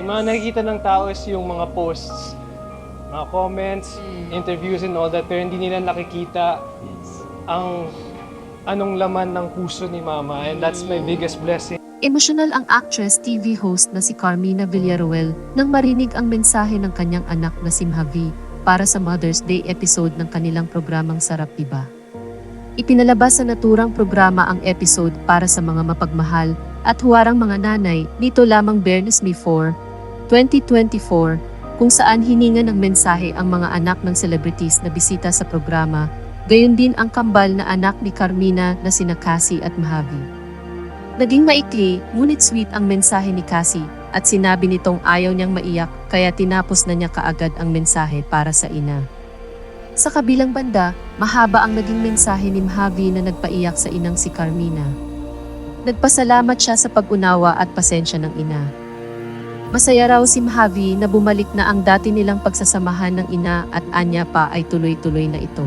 Yung mga nakikita ng tao is yung mga posts, mga comments, interviews and all that, pero hindi nila nakikita ang anong laman ng puso ni mama and that's my biggest blessing. Emosyonal ang actress TV host na si Carmina Villaruel nang marinig ang mensahe ng kanyang anak na si Mhavi para sa Mother's Day episode ng kanilang programang Sarap Diba. Ipinalabas sa naturang programa ang episode para sa mga mapagmahal at huwarang mga nanay nito lamang Bernes 4, 2024, kung saan hininga ng mensahe ang mga anak ng celebrities na bisita sa programa, gayon din ang kambal na anak ni Carmina na sina Cassie at Mhavi. Naging maikli, ngunit sweet ang mensahe ni Cassie at sinabi nitong ayaw niyang maiyak kaya tinapos na niya kaagad ang mensahe para sa ina. Sa kabilang banda, mahaba ang naging mensahe ni Mhavi na nagpaiyak sa inang si Carmina. Nagpasalamat siya sa pag-unawa at pasensya ng ina. Masaya raw si Mhavi na bumalik na ang dati nilang pagsasamahan ng ina at anya pa ay tuloy-tuloy na ito.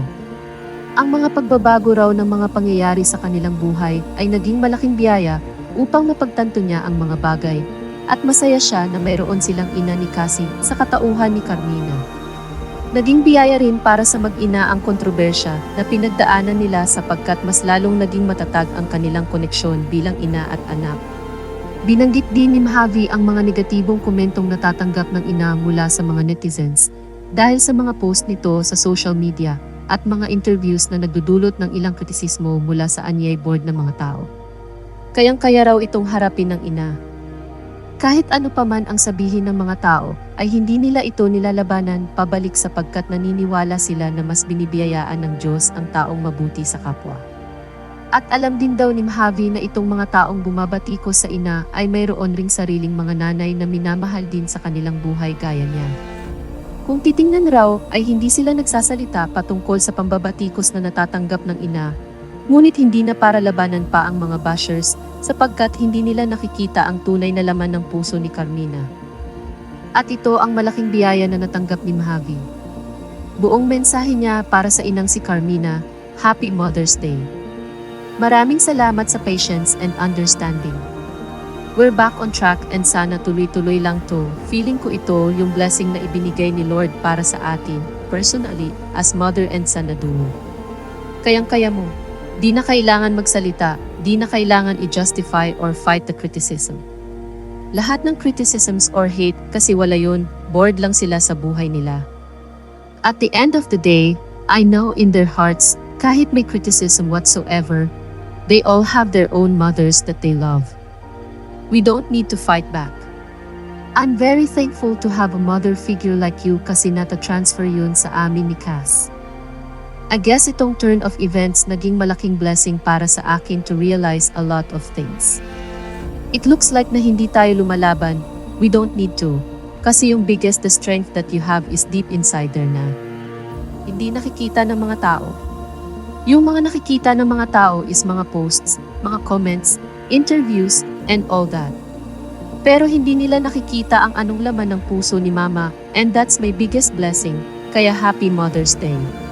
Ang mga pagbabago raw ng mga pangyayari sa kanilang buhay ay naging malaking biyaya upang mapagtanto niya ang mga bagay at masaya siya na mayroon silang ina ni Cassie sa katauhan ni Carmina. Naging biyaya rin para sa mag-ina ang kontrobersya na pinagdaanan nila sapagkat mas lalong naging matatag ang kanilang koneksyon bilang ina at anak. Binanggit din ni Mhavi ang mga negatibong komentong natatanggap ng ina mula sa mga netizens dahil sa mga post nito sa social media at mga interviews na nagdudulot ng ilang kritisismo mula sa anyay board ng mga tao. Kayang-kaya raw itong harapin ng ina. Kahit ano pa man ang sabihin ng mga tao, ay hindi nila ito nilalabanan pabalik sapagkat naniniwala sila na mas binibiyayaan ng Diyos ang taong mabuti sa kapwa. At alam din daw ni Mhavi na itong mga taong bumabatikos sa ina ay mayroon ring sariling mga nanay na minamahal din sa kanilang buhay gaya niya. Kung titingnan raw ay hindi sila nagsasalita patungkol sa pambabatikos na natatanggap ng ina, ngunit hindi na para labanan pa ang mga bashers sapagkat hindi nila nakikita ang tunay na laman ng puso ni Carmina. At ito ang malaking biyaya na natanggap ni Mhavi. Buong mensahe niya para sa inang si Carmina, Happy Mother's Day. Maraming salamat sa patience and understanding. We're back on track and sana tuloy-tuloy lang to. Feeling ko ito yung blessing na ibinigay ni Lord para sa atin, personally, as mother and son na duo. Kayang-kaya mo. Di na kailangan magsalita, di na kailangan i-justify or fight the criticism. Lahat ng criticisms or hate kasi wala yun, bored lang sila sa buhay nila. At the end of the day, I know in their hearts, kahit may criticism whatsoever, they all have their own mothers that they love. We don't need to fight back. I'm very thankful to have a mother figure like you kasi nata-transfer yun sa amin ni Cass. I guess itong turn of events naging malaking blessing para sa akin to realize a lot of things. It looks like na hindi tayo lumalaban, we don't need to. Kasi yung biggest the strength that you have is deep inside there na. Hindi nakikita ng mga tao. Yung mga nakikita ng mga tao is mga posts, mga comments, interviews, and all that. Pero hindi nila nakikita ang anong laman ng puso ni Mama and that's my biggest blessing. Kaya happy Mother's Day.